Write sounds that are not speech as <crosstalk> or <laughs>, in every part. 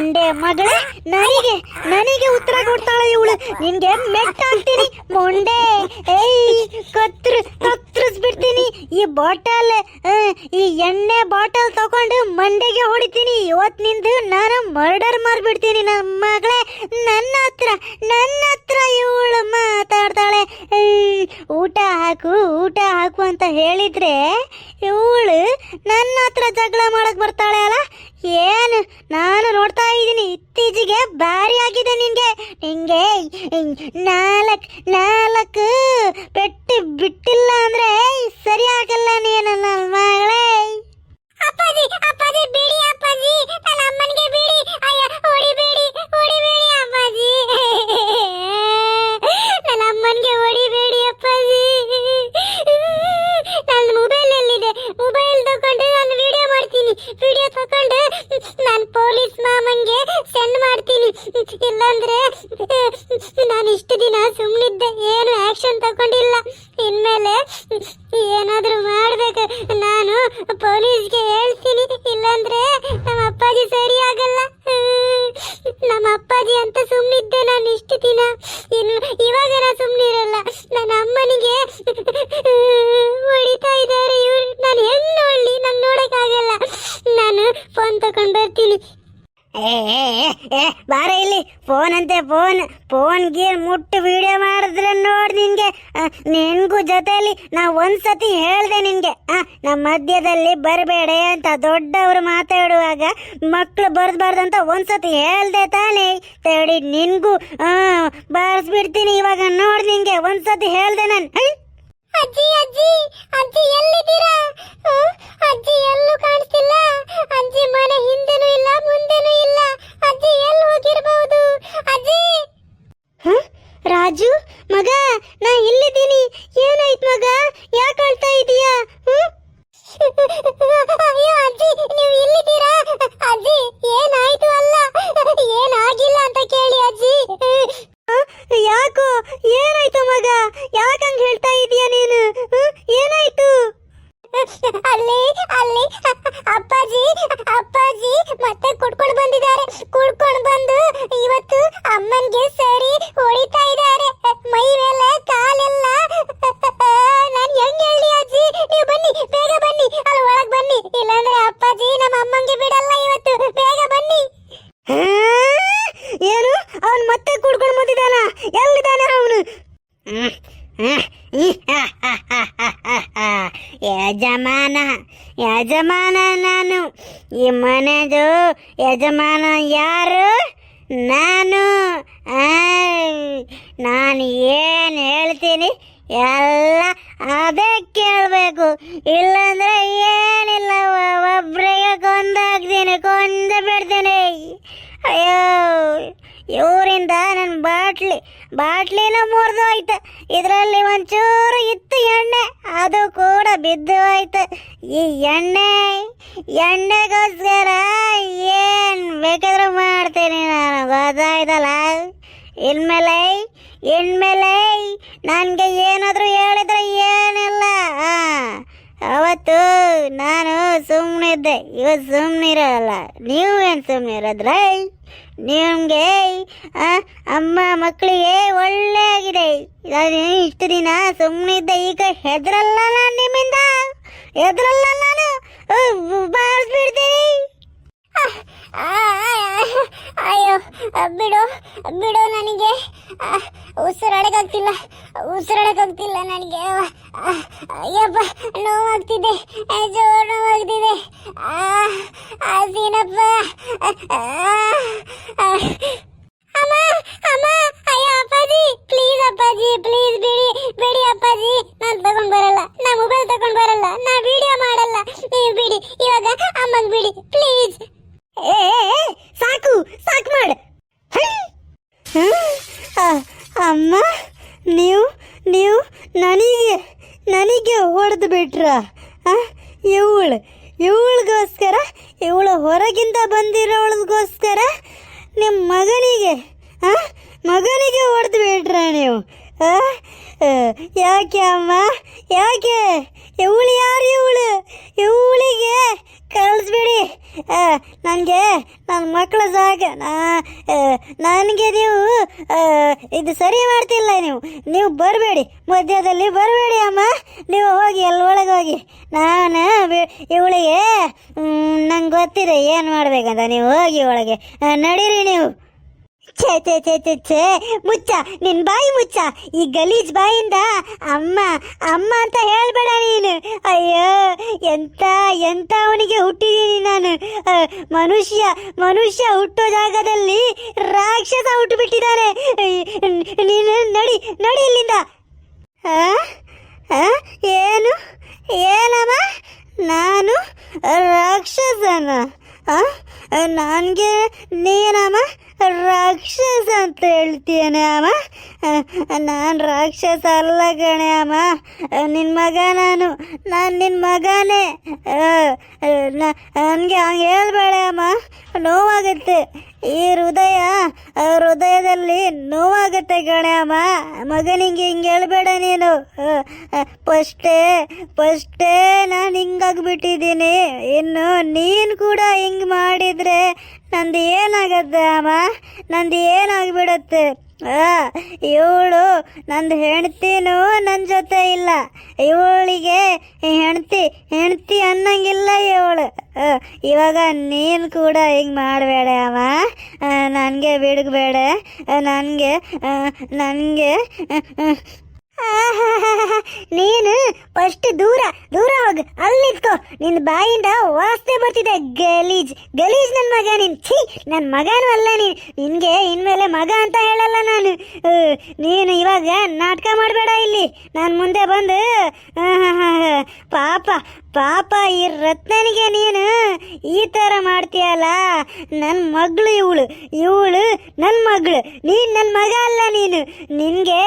ಮೊಂಡೆ ಮಗಳೇ, ನನಗೆ ನನಗೆ ಉತ್ತರ ಕೊಡ್ತಾಳೆ ಇವಳು. ನಿನ್ಗೆ ಮೆಟ್ ಹಾಕ್ತೀನಿ. ಮೊಂಡೆ. ಏಯ್, ಕತ್ರ ಕತ್ತರಿಸ್ಬಿಡ್ತೀನಿ ಈ ಬಾಟಲ್ ಈ ಎಣ್ಣೆ ಬಾಟಲ್ ತಗೊಂಡು ಮಂಡೆಗೆ ಹೊಡಿತೀನಿ. ಇವತ್ತು ನಿಂದು ನಾನು ಮರ್ಡರ್ ಮಾಡ್ಬಿಡ್ತೀನಿ ನನ್ನ ಮಗಳೇ. ನನ್ನ ಹತ್ರ ನನ್ನ ಹತ್ರ ಇವಳು ಮಾತಾಡ್ತಾಳೆ. ಊಟ ಹಾಕು ಊಟ ಹಾಕು ಅಂತ ಹೇಳಿದ್ರೆ ಇವಳು ನನ್ನ ಹತ್ರ ಜಗಳ ಮಾಡಕ್ ಬರ್ತಾಳೆ ಅಲ್ಲ? ಏನು? ನಾನು ನೋಡ್ತಾ ಇದ್ದೀನಿ. ಇತ್ತೀಚೆಗೆ ಭಾರಿ ಆಗಿದೆ ನಿನ್ಗೆ ನಿಂಗೆ ನಾಲ್ಕು ನಾಲ್ಕು ಪೆಟ್ಟು ಬಿಟ್ಟಿಲ್ಲ ಅಂದ್ರೆ ಸರಿ ಆಗಲ್ಲ ನೀನು ನನ್ನ ಮಗಳೇ. ಅಪ್ಪಾಜಿ ಅಪ್ಪಾಜಿ, ಬಿಡಿ ಅಪ್ಪಾಜಿ. ನನ್ನ ಅಮ್ಮನಿಗೆ ಬಿಡಿ ಅಯ್ಯ ಹೊಡಿಬೇಡಿ ಹೊಡಿಬೇಡಿ ಅಪ್ಪಾಜಿ ನನ್ನ ಅಮ್ಮನಿಗೆ ಹೊಡಿಬೇಡಿ ಅಪ್ಪಾಜಿ ನನ್ನ ಮೊಬೈಲ್ ಎಲ್ಲಿದೆ ಮೊಬೈಲ್ ತಗೊಂಡು ನಾನು ವಿಡಿಯೋ ಮಾಡ್ತೀನಿ ವಿಡಿಯೋ ತಗೊಂಡು ನಾನು ಪೊಲೀಸ್ ಮಾಮನ್ಗೆ ಸೆಂಡ್ ಮಾಡ್ತೀನಿ ಇಲ್ಲಾಂದ್ರೆ ನಾನು ಇಷ್ಟು ದಿನ ಸುಮ್ಮನಿದ್ದೆ ಏನು ಆಕ್ಷನ್ ತಗೊಂಡಿಲ್ಲ ಇನ್ಮೇಲೆ ಏನಾದರೂ ಮಾಡಬೇಕು? ನಾನು ಪೊಲೀಸ್ಗೆ ಹೇಳ್ತೀನಿ. ಇಲ್ಲಾಂದ್ರೆ ನಮ್ಮ ಅಪ್ಪಾಜಿ ಸರಿಯಾಗಲ್ಲ ನಮ್ಮ ಅಪ್ಪಾಜಿ ಅಂತ ಸುಮ್ಮನಿದ್ದೆ ನಾನು ಇಷ್ಟು ದಿನ. ಇನ್ನು ಇವಾಗ ನಾ ಸುಮ್ಮನಿರಲ್ಲ ನನ್ನ ಅಮ್ಮನಿಗೆ ಹೊಡಿತಾ ಇದ್ದಾರೆ ಇವ್ರು. ನಾನು ಹೆಂಗ್ ನೋಡಲಿ? ನಂಗೆ ನೋಡೋಕ್ಕಾಗಲ್ಲ. ನಾನು ಫೋನ್ ತಗೊಂಡು ಬರ್ತೀನಿ. ಏ ಬಾರ ಇಲ್ಲಿ. ಫೋನ್ ಅಂತೆ ಫೋನ್ ಫೋನ್ ಗೀರ್ ಮುಟ್ಟು ವಿಡಿಯೋ ಮಾಡಿದ್ರೆ ನೋಡ್ ನಿನ್ಗೆ ನಿನ್ಗೂ ಜೊತೆಯಲ್ಲಿ ನಾ ಒಂದ್ಸತಿ ಹೇಳ್ದೆ ನಿನ್ಗೆ ನಮ್ಮ ಮಧ್ಯದಲ್ಲಿ ಬರಬೇಡ ಅಂತ ದೊಡ್ಡವರು ಮಾತಾಡುವಾಗ ಮಕ್ಕಳು ಬರ್ದಬಾರ್ದು ಅಂತ ಒಂದ್ಸತಿ ಹೇಳ್ದೆ ತಾನೆ. ತಡಿ, ನಿನ್ಗೂ ಬಾರಿಸ್ಬಿಡ್ತೀನಿ ಇವಾಗ ನೋಡ್ ನಿನ್ಗೆ ಒಂದ್ಸತಿ ಹೇಳ್ದೆ ನಾನು. ಅಜ್ಜಿ ಅಜ್ಜಿ ಅಜ್ಜಿ, ಎಲ್ಲಿದ್ದೀರಾ ಅಜ್ಜಿ ಎಲ್ಲೂ ಕಾಣಿಸ್ತಿಲ್ಲ ಅಜ್ಜಿ ಮನೆ ಹಿಂದೆನೂ ಇಲ್ಲ ಮುಂದೆನೂ ಇಲ್ಲ ಅಜ್ಜಿ ಎಲ್ಲಿ ಹೋಗಿರಬಹುದು ಅಜ್ಜಿ ರಾಜು ಮಗ ನಾ ಇಲ್ಲಿದ್ದೀನಿ ಏನಾಯ್ತು ಮಗ ಯಾಕೆ ಅಳ್ತಾ ಇದೀಯಾ ಅಯ್ಯೋ ಅಜ್ಜಿ ನೀವು ಇಲ್ಲಿದ್ದೀರಾ ಅಜ್ಜಿ ಏನಾಯ್ತು ಅಲ್ಲ ಏನಾಗಿಲ್ಲ ಅಂತ ಕೇಳಿ ಅಜ್ಜಿ ಯಾಕೋ ಏನಾಯ್ತು ಮಗ ಯಾಕಂಗ್ ಹೇಳ್ತಾ ಇದೀಯ ನೀನು ಹ್ಮ್? ಏನಾಯ್ತು ಅಲ್ಲಿ ಅಲ್ಲಿ ಅಪ್ಪಾಜಿ ಅಪ್ಪಾಜಿ ಮತ್ತೆ ಕುಡ್ಕೊಂಡು ಬಂದಿದ್ದಾರೆ ಕುಡ್ಕೊಂಡು ಬಂದು ಇವತ್ತು ಅಮ್ಮನ್ಗೆ ಸರಿ ಹೊಡಿತಾ ಇದ್ದಾರೆ ಮೈ ಮೇಲೆ ಕಾಲೆಲ್ಲ ನಾನು ಹೆಂಗ್ ಹೇಳಿ ಅಜ್ಜಿ ನೀವು ಬನ್ನಿ ಬೇಗ ಬನ್ನಿ ಅಲ್ಲಿ ಒಳಗ್ ಬನ್ನಿ ಇಲ್ಲಾಂದ್ರೆ ಅಪ್ಪಾಜಿ ನಮ್ಮ ಅಮ್ಮಂಗೆ ಬಿಡಲ್ಲ ಇವತ್ತು. ಬೇಗ ಬನ್ನಿ. ಏನು? ಅವನ್ ಮತ್ತೆ ಕುಡ್ಕೊಂಡು ಬಂದಿದ್ದಾನ? ಎಲ್ಲಿದ್ದಾನೆ ಅವನು? ಯಜಮಾನ ಯಜಮಾನ ನಾನು. ಈ ಮನೆದು ಯಜಮಾನ ಯಾರು? ನಾನು. ನಾನು ಏನು ಹೇಳ್ತೀನಿ? ಎಲ್ಲ ಅದೇ ಕೇಳಬೇಕು. ಇಲ್ಲಾಂದ್ರೆ ಏನಿಲ್ಲ ಒಬ್ಬರಿಗೆ ಕೊಂದಾಗ್ತೀನಿ ಕೊಂದ ಬಿಡ್ತೀನಿ. ಅಯ್ಯೋ, ಇವರಿಂದ ನನ್ನ ಬಾಟ್ಲಿ, ಬಾಟ್ಲಿನ ಮುರಿದು ಹೋಯ್ತು. ಇದರಲ್ಲಿ ಒಂಚೂರು ಇತ್ತು ಎಣ್ಣೆ, ಅದು ಕೂಡ ಬಿದ್ದು ಹೋಯ್ತು. ಈ ಎಣ್ಣೆ, ಎಣ್ಣೆಗೋಸ್ಕರ ಏನು ಬೇಕಾದ್ರೂ ಮಾಡ್ತೀನಿ ನಾನು, ಗೊತ್ತಾಯ್ತಲ್ಲ? ಇನ್ಮೇಲೆ ಇನ್ಮೇಲೆ ನನಗೆ ಏನಾದರೂ ಹೇಳಿದ್ರೆ ಏನಿಲ್ಲ. ಅವತ್ತು ನಾನು ಸುಮ್ಮನೆ ಸುಮ್ಮನಿದ್ದೆ ಇವತ್ತು ಸುಮ್ಮನಿರಲ್ಲ ನೀವು ಏನು ಸುಮ್ಮನಿರೋದ್ರೆ ನಿಮಗೆ ಅಮ್ಮ ಮಕ್ಕಳಿಗೆ ಒಳ್ಳೆ ಆಗಿದೆ ಇಷ್ಟು ದಿನ ಸುಮ್ಮನಿದ್ದೆ ಈಗ ಹೆದರಲ್ಲ ನಾನು ನಿಮ್ಮಿಂದ? ಹೆದರಲ್ಲ ನಾನು? ಬಾರಿಸ್ಬಿಡ್ತೀನಿ ಅಯ್ಯೋ ಬಿಡು ಬಿಡು ನನಗೆ. ಉಸಿರಾಡಕ್ಕಾಗ್ತಿಲ್ಲ ಉಸಿರಾಡಕ್ಕಾಗ್ತಿಲ್ಲ ನನಗೆ. ಅಯ್ಯಪ್ಪ, ನೋವಾಗ್ತಿದೆ ಜೋರು ನೋವಾಗ್ತಿದೆ. ಸೀನಪ್ಪ ಅಮ್ಮ ಅಮ್ಮ, ಅಯ್ಯ, ಅಪ್ಪಾಜಿ ಪ್ಲೀಸ್ ಅಪ್ಪಾಜಿ ಪ್ಲೀಸ್ ಬಿಡಿ ಬಿಡಿ ಅಪ್ಪಾಜಿ. ನಾನು ತಗೊಂಡ್ ಬರಲ್ಲ, ನಾ ಮೊಬೈಲ್ ತಗೊಂಡ್ ಬರಲ್ಲ, ನಾ ವಿಡಿಯೋ ಮಾಡಲ್ಲ. ನೀವು ಬಿಡಿ, ಇವಾಗ ಅಮ್ಮಂಗ್ ಬಿಡಿ ಪ್ಲೀಸ್ ಸಾಕು ಸಾಕು ಮಾಡ. ಅಮ್ಮ, ನೀವು ನೀವು ನನಗೆ ನನಗೆ ಹೊಡೆದು ಬಿಟ್ರ? ಇವಳು, ಇವಳಿಗೋಸ್ಕರ, ಇವಳು ಹೊರಗಿಂದ ಬಂದಿರೋಳಿಗೋಸ್ಕರ ನಿಮ್ಮ ಮಗನಿಗೆ ಮಗನಿಗೆ ಹೊಡೆದು ಬಿಟ್ರ ನೀವು? ಯಾಕೆ ಅಮ್ಮ? ಯಾಕೆ? ಇವಳು ಯಾರು ಇವಳು? ಇವಳಿಗೆ ಕಳಿಸ್ಬಿಡಿ. ನನಗೆ ನನ್ನ ಮಕ್ಕಳ ಜಾಗ ನನಗೆ ನೀವು ಇದು ಸರಿ ಮಾಡ್ತಿಲ್ಲ ನೀವು. ನೀವು ಬರಬೇಡಿ. ಮಧ್ಯದಲ್ಲಿ ಬರಬೇಡಿ ಅಮ್ಮ. ನೀವು ಹೋಗಿ ಅಲ್ಲಿ ಒಳಗೆ ಹೋಗಿ. ನಾನು ಇವಳಿಗೆ ನಂಗೆ ಗೊತ್ತಿದೆ. ಏನು ಮಾಡಬೇಕಂತ. ನೀವು ಹೋಗಿ ಒಳಗೆ ನಡೀರಿ ನೀವು. ಛೇ ಛೇ ಛೇ ಛೇ ಛೇ. ಮುಚ್ಚ, ನಿನ್ ಬಾಯಿ ಮುಚ್ಚ. ಈ ಗಲೀಜ್ ಬಾಯಿಂದ ಅಮ್ಮ ಅಮ್ಮ ಅಂತ ಹೇಳ್ಬೇಡ ನೀನು. ಅಯ್ಯೋ, ಎಂತ ಎಂತ ಅವನಿಗೆ ಹುಟ್ಟಿದೀನಿ ನಾನು. ಮನುಷ್ಯ ಮನುಷ್ಯ ಹುಟ್ಟೋ ಜಾಗದಲ್ಲಿ ರಾಕ್ಷಸ ಹುಟ್ಟು ಬಿಟ್ಟಿದ್ದಾನೆ ನೀನು ನಡಿ ನಡಿ ಇಲ್ಲಿಂದ? ಏನು, ಏನಮ್ಮ? ನಾನು ರಾಕ್ಷಸನ. ನನಗೆ ನೀನಮ್ಮ? ರಾಕ್ಷಸ ಅಂತ ಹೇಳ್ತೀಯನೆ ಅಮ್ಮ. ನಾನು ರಾಕ್ಷಸ ಅಲ್ಲ ಗಣೆ ಅಮ್ಮ. ನಿನ್ನ ಮಗ ನಾನು. ನಾನು ನಿನ್ನ ಮಗನೇ. ನನಗೆ ಹಂಗೆ ಹೇಳ್ಬೇಡ ಅಮ್ಮ. ನೋವಾಗುತ್ತೆ. ಈ ಹೃದಯ ಹೃದಯದಲ್ಲಿ ನೋವಾಗುತ್ತೆ ಗಣೆ ಅಮ್ಮ. ಮಗನಿಗೆ ಹಿಂಗೆ ಹೇಳ್ಬೇಡ ನೀನು. ಫಸ್ಟೇ ಫಸ್ಟೇ ನಾನು ಹಿಂಗಾಗ್ಬಿಟ್ಟಿದ್ದೀನಿ. ಇನ್ನು ನೀನು ಕೂಡ ಹಿಂಗೆ ಮಾಡಿದರೆ ನಂದು ಏನಾಗತ್ತೆ ಅಮ್ಮ ನಂದು ಏನಾಗ್ಬಿಡತ್ತೆ? ಇವಳು ನಂದು ಹೆಂಡ್ತಿನೂ ನನ್ನ ಜೊತೆ ಇಲ್ಲ. ಇವಳಿಗೆ ಹೆಂಡ್ತಿ ಹೆಂಡ್ತಿ ಅನ್ನಂಗಿಲ್ಲ ಇವಳು. ಇವಾಗ ನೀನು ಕೂಡ ಹಿಂಗೆ ಮಾಡಬೇಡ ಅವ. ನನಗೆ ಬಿಡಬೇಡ. ನನಗೆ ನನಗೆ <laughs> ನೀನು ಫಸ್ಟ್ ದೂರ ದೂರ ಹೋಗು. ಅಲ್ಲಿ ನಿಂತ್ಕೋ. ನಿನ್ನ ಬಾಯಿಂದ ವಾಸನೆ ಬರ್ತಿದೆ, ಗಲೀಜ್. ಗಲೀಜ್ ನನ್ನ ಮಗ ನೀನು. ಛೀ, ನನ್ ಮಗನು ಅಲ್ಲ ನೀನು. ನಿನಗೆ ಇನ್ಮೇಲೆ ಮಗ ಅಂತ ಹೇಳಲ್ಲ ನಾನು. ನೀನು ಇವಾಗ ನಾಟಕ ಮಾಡಬೇಡ ಇಲ್ಲಿ. ನಾನು ಮುಂದೆ ಬಂದು ಪಾಪ ಪಾಪ ಈ ರತ್ನನಿಗೆ ನೀನು ಈ ಥರ ಮಾಡ್ತೀಯಲ್ಲ. ನನ್ನ ಮಗಳು ಇವಳು. ಇವಳು ನನ್ನ ಮಗಳು. ನೀನು ನನ್ನ ಮಗ ಅಲ್ಲ ನೀನು. ನಿನಗೆ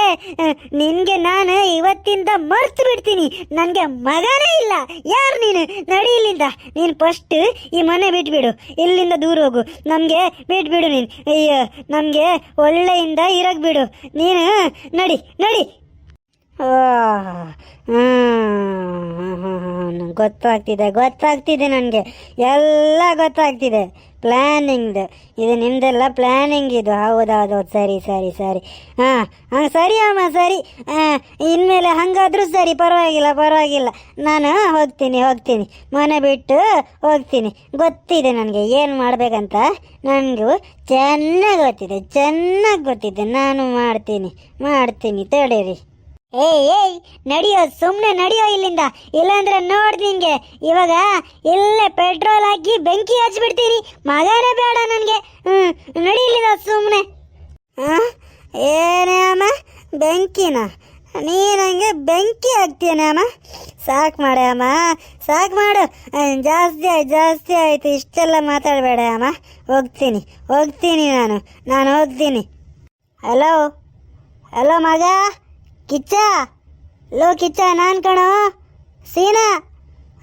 ನಿನಗೆ ನಾನು ಇವತ್ತಿಂದ ಮರ್ತು ಬಿಡ್ತೀನಿ. ನನಗೆ ಮಗನೇ ಇಲ್ಲ. ಯಾರು ನೀನು? ನಡಿ ಇಲ್ಲಿಂದ. ನೀನು ಫಸ್ಟ್ ಈ ಮನೆ ಬಿಟ್ಬಿಡು. ಇಲ್ಲಿಂದ ದೂರ ಹೋಗು. ನಮಗೆ ಬಿಟ್ಬಿಡು ನೀನು. ಅಯ್ಯೋ, ನಮಗೆ ಒಳ್ಳೆಯಿಂದ ಇರಕ್ ಬಿಡು. ನೀನು, ನಡಿ ನಡಿ. ಗೊತ್ತಾಗ್ತಿದೆ ಗೊತ್ತಾಗ್ತಿದೆ ನನಗೆ. ಎಲ್ಲ ಗೊತ್ತಾಗ್ತಿದೆ. ಪ್ಲ್ಯಾನಿಂಗ್ದು ಇದು ನಿಮ್ದೆಲ್ಲ ಪ್ಲ್ಯಾನಿಂಗ್ ಇದು. ಹೌದೌದು. ಸರಿ ಸರಿ ಸರಿ. ಹಾಂ ಹಾಂ, ಸರಿ ಅಮ್ಮ, ಸರಿ. ಇನ್ಮೇಲೆ ಹಂಗಾದ್ರೂ ಸರಿ. ಪರವಾಗಿಲ್ಲ ಪರವಾಗಿಲ್ಲ. ನಾನು ಹೋಗ್ತೀನಿ ಹೋಗ್ತೀನಿ. ಮನೆ ಬಿಟ್ಟು ಹೋಗ್ತೀನಿ. ಗೊತ್ತಿದೆ ನನಗೆ. ಏನು ಮಾಡಬೇಕಂತ? ನನಗೂ ಚೆನ್ನಾಗಿ ಗೊತ್ತಿದೆ. ಚೆನ್ನಾಗಿ ಗೊತ್ತಿದೆ. ನಾನು ಮಾಡ್ತೀನಿ. ಮಾಡ್ತೀನಿ. ತಡೀರಿ. ಏಯ್ ಏಯ್, ನಡಿಯೋ ಸುಮ್ಮನೆ ನಡಿಯೋ ಇಲ್ಲಿಂದ. ಇಲ್ಲಾಂದ್ರೆ ನೋಡ್ ನಿಂಗೆ. ಇವಾಗ ಇಲ್ಲೇ ಪೆಟ್ರೋಲ್ ಹಾಕಿ ಬೆಂಕಿ ಹಚ್ಬಿಡ್ತೀನಿ. ಮಗನೇ ಬೇಡ ನನಗೆ. ಹ್ಞೂ ನಡಿ ಇಲ್ಲಿಂದ ಸುಮ್ಮನೆ ಏನೇ ಅಮ್ಮ? ಬೆಂಕಿನ? ನೀನಂಗೆ ಬೆಂಕಿ ಹಾಕ್ತೀಯನೇ ಅಮ್ಮ? ಸಾಕು ಮಾಡೆ ಅಮ್ಮ. ಸಾಕು ಮಾಡು. ಜಾಸ್ತಿ ಆಯ್ತು ಜಾಸ್ತಿ ಆಯಿತು. ಇಷ್ಟೆಲ್ಲ ಮಾತಾಡಬೇಡ ಅಮ್ಮ. ಹೋಗ್ತೀನಿ. ಹೋಗ್ತೀನಿ ನಾನು. ನಾನು ಹೋಗ್ತೀನಿ. ಹಲೋ ಹಲೋ ಮಗ? ಕಿಚ್ಚ. ಲೋ ಕಿಚ್ಚ, ನಾನು ಕಣೋ. ಸೀನಾ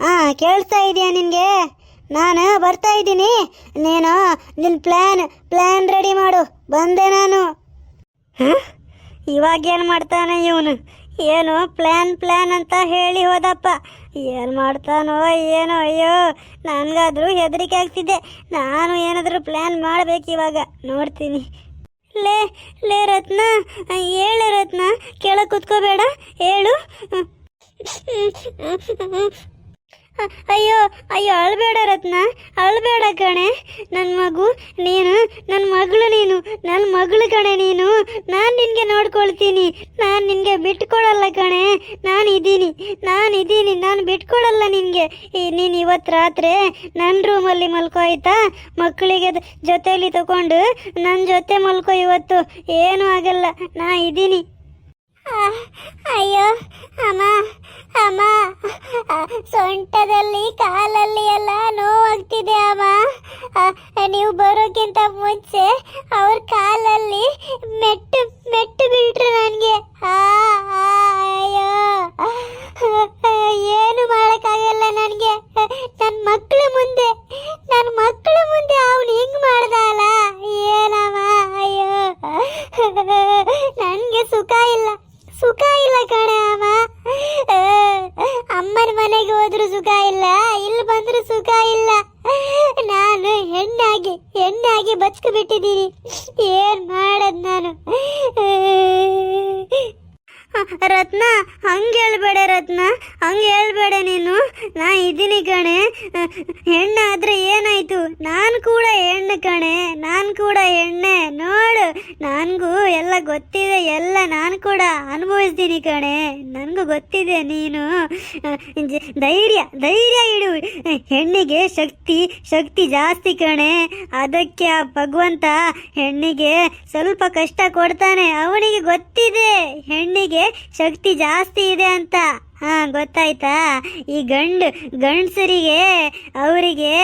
ಹಾಂ ಕೇಳಿಸ್ತಾ ಇದೆಯಾ ನಿನಗೆ? ನಾನು ಬರ್ತಾ ಇದ್ದೀನಿ. ನೀನು ನಿನ್ನ ಪ್ಲ್ಯಾನ್ ಪ್ಲ್ಯಾನ್ ರೆಡಿ ಮಾಡು. ಬಂದೆ ನಾನು. ಹಾಂ? ಇವಾಗ ಏನು ಮಾಡ್ತಾನೆ ಇವನು? ಏನು ಪ್ಲ್ಯಾನ್ ಪ್ಲ್ಯಾನ್ ಅಂತ ಹೇಳಿ ಹೋದಪ್ಪ. ಏನು ಮಾಡ್ತಾನೋ ಏನೋ, ಅಯ್ಯೋ, ನನಗಾದರೂ ಹೆದರಿಕೆ ಆಗ್ತಿದೆ. ನಾನು ಏನಾದರೂ ಪ್ಲ್ಯಾನ್ ಮಾಡಬೇಕು ಇವಾಗ. ನೋಡ್ತೀನಿ. ಲೇ ಲೇ ರತ್ನ ಹೇಳು ರತ್ನ ಕೆಳಗೆ ಕುತ್ಕೋಬೇಡ ಹೇಳು. ಅಯ್ಯೋ ಅಯ್ಯೋ, ಅಳ್ಬೇಡ ರತ್ನ, ಅಳ್ಬೇಡ ಕಣೆ. ನನ್ನ ಮಗು, ನೀನು ನನ್ನ ಮಗಳು ನೀನು ನನ್ನ ಮಗಳು ಕಣೆ ನೀನು. ನಾನು ನಿನಗೆ ನೋಡ್ಕೊಳ್ತೀನಿ. ನಾನು ನಿನಗೆ ಬಿಟ್ಕೊಡಲ್ಲ ಕಣೆ. ನಾನು ಇದ್ದೀನಿ ನಾನು ಇದ್ದೀನಿ ನಾನು ಬಿಟ್ಕೊಡಲ್ಲ ನಿನಗೆ. ನೀನು ಇವತ್ತು ರಾತ್ರಿ ನನ್ನ ರೂಮಲ್ಲಿ ಮಲ್ಕೋ ಆಯ್ತಾ ಮಕ್ಕಳಿಗೆ ಜೊತೆಯಲ್ಲಿ ತಗೊಂಡು ನನ್ನ ಜೊತೆ ಮಲ್ಕೋ ಇವತ್ತು. ಏನೂ ಆಗಲ್ಲ. ನಾ ಇದ್ದೀನಿ ಅಯ್ಯೋ ಅಮ್ಮ ಅಮ್ಮ. ಸೊಂಟದಲ್ಲಿ ಕಾಲಲ್ಲಿ ಎಲ್ಲ ನೋವಾಗ್ತಿದೆ ಅಮ್ಮ. ಆ, ನೀವು ಬರೋಕ್ಕಿಂತ ಮುಂಚೆ ಅವ್ರ ಕಾಲಲ್ಲಿ ಮೆಟ್ಟು ಮೆಟ್ಟು ಬಿಟ್ರು ನನಗೆ. ಅಯ್ಯೋ. ಏನು ಮಾಡೋಕ್ಕಾಗಲ್ಲ ನನಗೆ ನನ್ನ ಮಕ್ಕಳು ಮುಂದೆ ನನ್ನ ಮಕ್ಕಳು ಮುಂದೆ ಅವನು ಹಿಂಗೆ ಮಾಡ್ದಲ್ಲ ಏನಮ್ಮ ಅಯ್ಯೋ ನನಗೆ ಸುಖ ಇಲ್ಲ ಹೆಣ್ಣಾಗಿ ಹೆಣ್ಣಾಗಿ ಬಚ್ಕೊಬಿಟ್ಟಿದ್ದೀನಿ ಏನ್ ಮಾಡದ್ ನಾನು ರತ್ನ, ಹಂಗೆ ಹೇಳ್ಬೇಡ ರತ್ನ, ಹಂಗೆ ಹೇಳ್ಬೇಡ ನೀನು. ನಾ ಇದ್ದೀನಿ ಕಣೆ. ಹೆಣ್ಣಾದ್ರೆ ಏನಾಯ್ತು? ನಾನು ಕೂಡ ಹೆಣ್ಣು ಕಣೆ. ನಾನು ಕೂಡ ಹೆಣ್ಣೆ. ನೋಡು, ನನಗೂ ಎಲ್ಲ ಗೊತ್ತಿದೆ. ಎಲ್ಲ ನಾನು ಕೂಡ ಅನುಭವಿಸ್ತೀನಿ ಕಣೆ. ನನಗೂ ಗೊತ್ತಿದೆ ನೀನು. ಧೈರ್ಯ ಧೈರ್ಯ ಇಡು. ಹೆಣ್ಣಿಗೆ ಶಕ್ತಿ ಶಕ್ತಿ ಜಾಸ್ತಿ ಕಣೆ. ಅದಕ್ಕೆ ಆ ಭಗವಂತ ಹೆಣ್ಣಿಗೆ ಸ್ವಲ್ಪ ಕಷ್ಟ ಕೊಡ್ತಾನೆ. ಅವನಿಗೆ ಗೊತ್ತಿದೆ. ಹೆಣ್ಣಿಗೆ ಶಕ್ತಿ ಜಾಸ್ತಿ ಇದೆ ಅಂತ. ಹಾ, ಗೊತ್ತಾಯ್ತಾ? ಈ ಗಂಡು, ಗಂಡಸರಿಗೆ, ಅವರಿಗೆ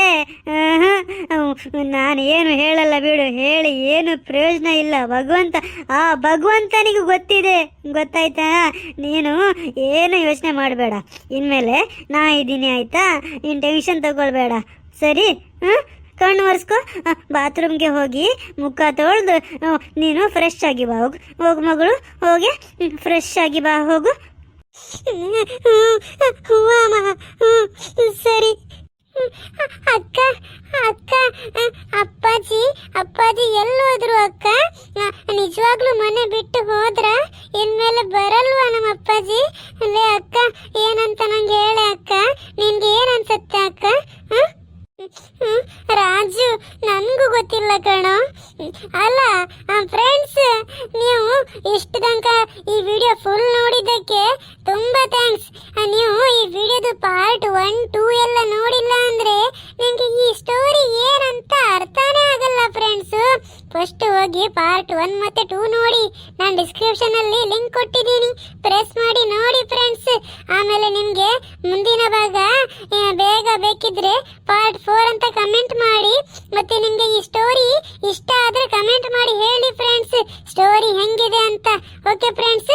ನಾನು ಏನು ಹೇಳಲ್ಲ ಬಿಡು. ಹೇಳಿ, ಏನು ಪ್ರಯೋಜನ ಇಲ್ಲ. ಭಗವಂತ, ಆ ಭಗವಂತನಿಗೂ ಗೊತ್ತಿದೆ. ಗೊತ್ತಾಯ್ತಾ? ನೀನು ಏನು ಯೋಚನೆ ಮಾಡಬೇಡ. ಇನ್ಮೇಲೆ ನಾ ಇದ್ದೀನಿ, ಆಯ್ತಾ? ನೀನು ಟೆನ್ಷನ್ ತಗೊಳ್ಬೇಡ. ಸರಿ? ಹಾಂ ಕಣ್ಣು ಒರೆಸ್ಕೊ. ಬಾತ್ರೂಮ್ಗೆ ಹೋಗಿ ಮುಖ ತೊಳೆದು. ನೀನು ಫ್ರೆಶ್ ಆಗಿ ಬಾ, ಹೋಗು. ಹೋಗು ಮಗಳು, ಹೋಗಿ. ಫ್ರೆಶ್ ಆಗಿ ಬಾ, ಹೋಗು. ಸರಿ. ಅಕ್ಕ ಅಕ್ಕ ಅಪ್ಪಾಜಿ ಅಪ್ಪಾಜಿ ಎಲ್ಲೋದ್ರು ಅಕ್ಕ? ನಿಜವಾಗ್ಲೂ ಮನೆ ಬಿಟ್ಟು ಹೋದ್ರ? ಇನ್ಮೇಲೆ ಬರಲ್ವಾ ನಮ್ಮ ಅಪ್ಪಾಜಿ? ಅಲ್ಲೇ ಅಕ್ಕ, ಏನಂತ ನಂಗೆ ಹೇಳ ಅಕ್ಕ. ನಿನ್ಗೆ ಏನ್ ಅನ್ಸತ್ತೆ ಅಕ್ಕ? ರಾಜು, ನನಗೂ ಗೊತ್ತಿಲ್ಲ ಕಣೋ. ಅಲ್ಲ ಫ್ರೆಂಡ್ಸ್ ನೀವು ಇಷ್ಟು ತನಕ ಈ ವಿಡಿಯೋ ಫುಲ್ ನೋಡಿದ್ದಕ್ಕೆ ತುಂಬಾ ಥ್ಯಾಂಕ್ಸ್ ನೀವು ಈ ವಿಡಿಯೋದು ಪಾರ್ಟ್ ಒನ್ ಟೂ ಎಲ್ಲ ನೋಡಿಲ್ಲ ಅಂದ್ರೆ ನಿಮಗೆ ಈ ಸ್ಟೋರಿ ಏನಂತ ಅರ್ಥನೇ ಆಗಲ್ಲ ಫ್ರೆಂಡ್ಸ್ ಫಸ್ಟ್ ಹೋಗಿ ಪಾರ್ಟ್ ಒನ್ ಮತ್ತೆ ಟೂ ನೋಡಿ. ನಾನು ಡಿಸ್ಕ್ರಿಪ್ಷನ್ ಅಲ್ಲಿ ಲಿಂಕ್ ಕೊಟ್ಟಿದ್ದೀನಿ. ಪ್ರೆಸ್ ಮಾಡಿ ನೋಡಿ ಫ್ರೆಂಡ್ಸ್ ಆಮೇಲೆ ನಿಮಗೆ ಮುಂದಿನ ಭಾಗ ಬೇಗ ಬೇಕಿದ್ರೆ ಪಾರ್ಟ್ ಫೋರ್ ಅಂತ ಕಮೆಂಟ್ ಮಾಡಿ. ಮತ್ತೆ ನಿಮಗೆ ಈ ಸ್ಟೋರಿ ಇಷ್ಟ ಆದ್ರೆ ಕಮೆಂಟ್ ಮಾಡಿ ಹೇಳಿ ಫ್ರೆಂಡ್ಸ್ ಸ್ಟೋರಿ ಹೆಂಗಿದೆ ಅಂತ. Okay friends